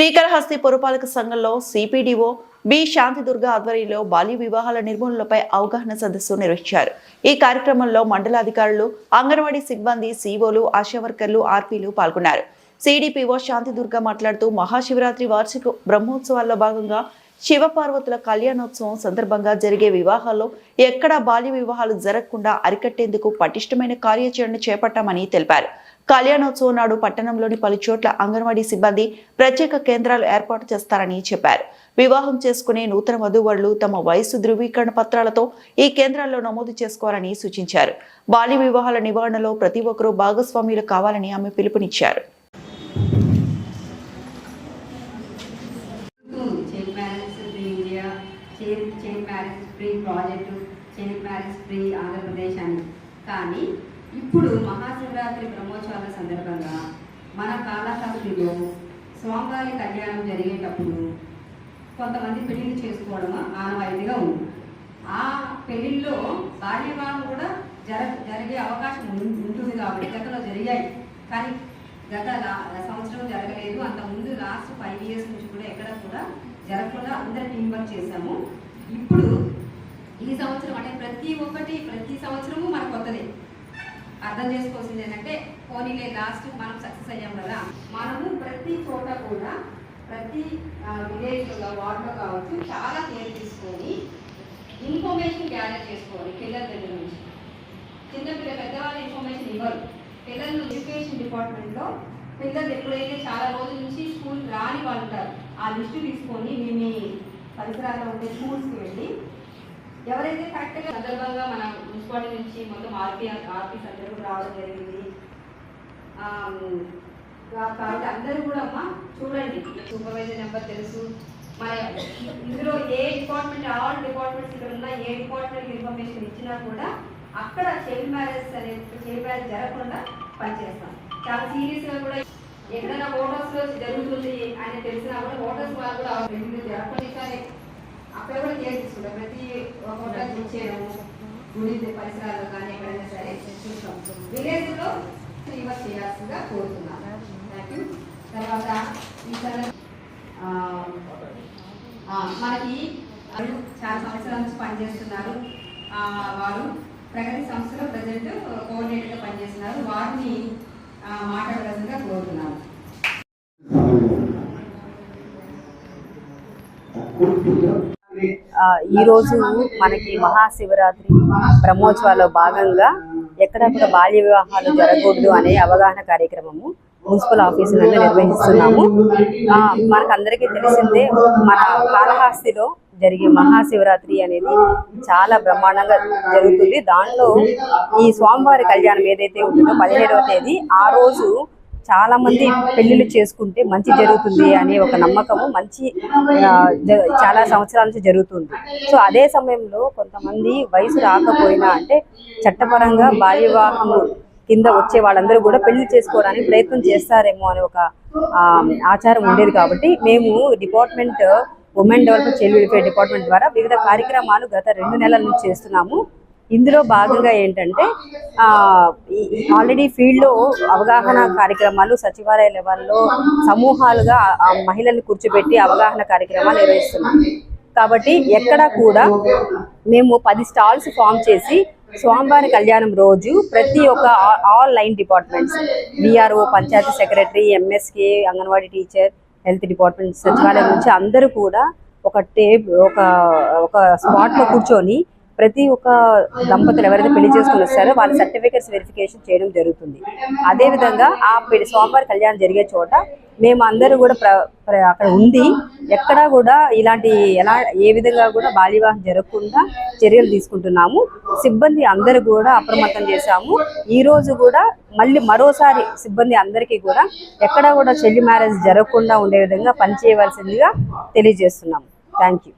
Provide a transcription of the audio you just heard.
శ్రీకాళహస్తి పురపాలక సంఘంలో CPDO B. Shantidurga ఆధ్వర్యంలో బాల్య వివాహాల నిర్మూలనపై అవగాహన సదస్సు నిర్వహించారు. ఈ కార్యక్రమంలో మండలాధికారులు అంగన్వాడీ సిబ్బంది సీఓలు ఆశా వర్కర్లు ఆర్పీలు పాల్గొన్నారు. సిడిపిఓ శాంతిదుర్గ మాట్లాడుతూ మహాశివరాత్రి వార్షిక బ్రహ్మోత్సవాల్లో భాగంగా శివపార్వతుల కళ్యాణోత్సవం సందర్భంగా జరిగే వివాహాల్లో ఎక్కడా బాల్య వివాహాలు జరగకుండా అరికట్టేందుకు పటిష్టమైన కార్యాచరణ చేపట్టామని తెలిపారు. కళ్యాణోత్సవం నాడు పట్టణంలోని పలు చోట్ల అంగన్వాడీ సిబ్బంది ప్రత్యేక కేంద్రాలు ఏర్పాటు చేస్తారని చెప్పారు. వివాహం చేసుకునే నూతన వధువరులు తమ వయసు ధృవీకరణ పత్రాలతో ఈ కేంద్రాల్లో నమోదు చేసుకోవాలని సూచించారు. బాల్య వివాహాల నివారణలో ప్రతి ఒక్కరూ భాగస్వామ్యులు కావాలని ఆమె పిలుపునిచ్చారు. Child marriage free project child marriage free Andhra Pradesh అని. కానీ ఇప్పుడు మహాశివరాత్రి బ్రహ్మోత్సవాల సందర్భంగా మన కాళహస్తిలో స్వామివారి కళ్యాణం జరిగేటప్పుడు కొంతమంది పెళ్ళిళ్ళు చేసుకోవడం ఆనవాయితీగా ఉంది. ఆ పెళ్ళిల్లో బాల్య వివాహం కూడా జర జరిగే అవకాశం ఉంటుంది కాబట్టి గతంలో జరిగాయి. కానీ గత లా- సంవత్సరం జరగలేదు. అంత ముందు లాస్ట్ ఫైవ్ ఇయర్స్ నుంచి కూడా ఎక్కడ కూడా జరగకుండా అందరు టీం వర్క్ చేశాము. ఇప్పుడు ఈ సంవత్సరం అంటే ప్రతి ఒక్కటి ప్రతి సంవత్సరము మన కొత్తదే. అర్థం చేసుకోవాల్సింది ఏంటంటే పోనీలే లాస్ట్ మనం సక్సెస్ అయ్యాం కదా. మనము ప్రతి చోట కూడా ప్రతి విలేజ్లో వార్డులో కావచ్చు చాలా కేర్ తీసుకొని ఇన్ఫర్మేషన్ గ్యాదర్ చేసుకోవాలి పిల్లల దగ్గర నుంచి. చిన్నపిల్ల పెద్దవాళ్ళు ఇన్ఫర్మేషన్ ఇవ్వరు. పిల్లలు ఎడ్యుకేషన్ డిపార్ట్మెంట్లో పిల్లలు ఎప్పుడైతే చాలా రోజుల నుంచి స్కూల్ రాని వాళ్ళు ఉంటారు ఆ లిస్టు తీసుకొని మీ మీ పరిసరాల్లో ఉండే స్కూల్స్కి వెళ్ళి ఎవరైతే కరెక్ట్గా మున్సిపాలిటీ నుంచి మొత్తం ఆర్పీ ఆర్పీస్ అందరూ కూడా రావడం జరిగింది. కాబట్టి అందరూ కూడా అమ్మ చూడండి. సూపర్వైజర్ నెంబర్ తెలుసు. మన ఇందులో ఏ డిపార్ట్మెంట్ ఆల్ డిపార్ట్మెంట్స్ ఇక్కడ ఉన్న ఏ డిపార్ట్మెంట్ ఇన్ఫర్మేషన్ ఇచ్చినా కూడా అక్కడ చైల్డ్ మ్యారేజ్ అనేది చైల్డ్ మ్యారేజ్ జరగకుండా పనిచేస్తాం. చాలా సీరియస్గా కూడా ఎక్కడైనా ఓటర్స్లో జరుగుతుంది అని తెలిసినా కూడా హోటల్స్ వాళ్ళు కూడా జరగకుండా అక్కడ కూడా కేర్ తీసుకుంటాం ప్రతి హోటల్ ఇచ్చేయడము. గుడి పరిసరాల్లో కానీ ఎక్కడైనా సరే చూస్తాం విలేజ్లో రివర్స్ చేయాల్సిందిగా కోరుతున్నాను థ్యాంక్ యూ తర్వాత ఇతర మనకి చాలా సంవత్సరాల నుంచి పనిచేస్తున్నారు వారు ప్రగతి సంస్థలో ప్రజెంట్ కోఆర్డినేటర్గా పనిచేస్తున్నారు వారిని ఆ, మాట్లాడవలసిందిగా కోరుతున్నాను ఆ, ఈ రోజు మనకి మహాశివరాత్రి బ్రహ్మోత్సవాల్లో భాగంగా ఎక్కడెక్కడ బాల్య వివాహాలు జరగకూడదు అనే అవగాహన కార్యక్రమము మున్సిపల్ ఆఫీసు నిర్వహిస్తున్నాము. మనకు మనకందరికీ తెలిసిందే మన కాళహాస్తిలో జరిగే మహాశివరాత్రి అనేది చాలా బ్రహ్మాండంగా జరుగుతుంది. దాంట్లో ఈ స్వామివారి కళ్యాణం ఏదైతే ఉంటుందో పదిహేడవ తేదీ ఆ రోజు చాలా మంది పెళ్ళిళ్ళు చేసుకుంటే మంచి జరుగుతుంది అనే ఒక నమ్మకము మంచి చాలా సంవత్సరాల నుంచి జరుగుతుంది. సో అదే సమయంలో కొంతమంది వయసు రాకపోయినా అంటే చట్టపరంగా బాల్య వివాహము కింద వచ్చే వాళ్ళందరూ కూడా పెళ్ళి చేసుకోవడానికి ప్రయత్నం చేస్తారేమో అనే ఒక ఆచారం ఉండేది కాబట్టి మేము department women development child welfare department ద్వారా వివిధ కార్యక్రమాలు గత రెండు నెలల నుంచి చేస్తున్నాము. ఇందులో భాగంగా ఏంటంటే ఆల్రెడీ ఫీల్డ్లో అవగాహన కార్యక్రమాలు సచివాలయ లెవెల్లో సమూహాలుగా ఆ- మహిళల్ని కూర్చోబెట్టి అవగాహన కార్యక్రమాలు నిర్వహిస్తున్నాం. కాబట్టి ఎక్కడ కూడా మేము పది స్టాల్స్ ఫామ్ చేసి స్వామివారి కళ్యాణం రోజు ప్రతి ఒక్క all line departments VRO panchayat secretary MSK anganwadi teacher health department సచివాలయం నుంచి అందరూ కూడా ఒక టేబ్ ఒక ఒక స్పాట్లో కూర్చొని ప్రతి ఒక్క దంపతులు ఎవరైతే పెళ్ళి చేసుకుని వస్తారో వాళ్ళ సర్టిఫికేట్స్ వెరిఫికేషన్ చేయడం జరుగుతుంది. అదేవిధంగా ఆ పెళ్ళి స్వామివారి కళ్యాణం జరిగే చోట మేము అందరూ కూడా ప్ర అక్కడ ఉండి ఎక్కడా కూడా ఇలాంటి ఎలా ఏ విధంగా కూడా బాల్యవాహం జరగకుండా చర్యలు తీసుకుంటున్నాము. సిబ్బంది అందరూ కూడా అప్రమత్తం చేశాము. ఈ రోజు కూడా మళ్ళీ మరోసారి సిబ్బంది అందరికీ కూడా ఎక్కడా కూడా చెల్లి మ్యారేజ్ జరగకుండా ఉండే విధంగా పనిచేయవలసిందిగా తెలియజేస్తున్నాము. Thank you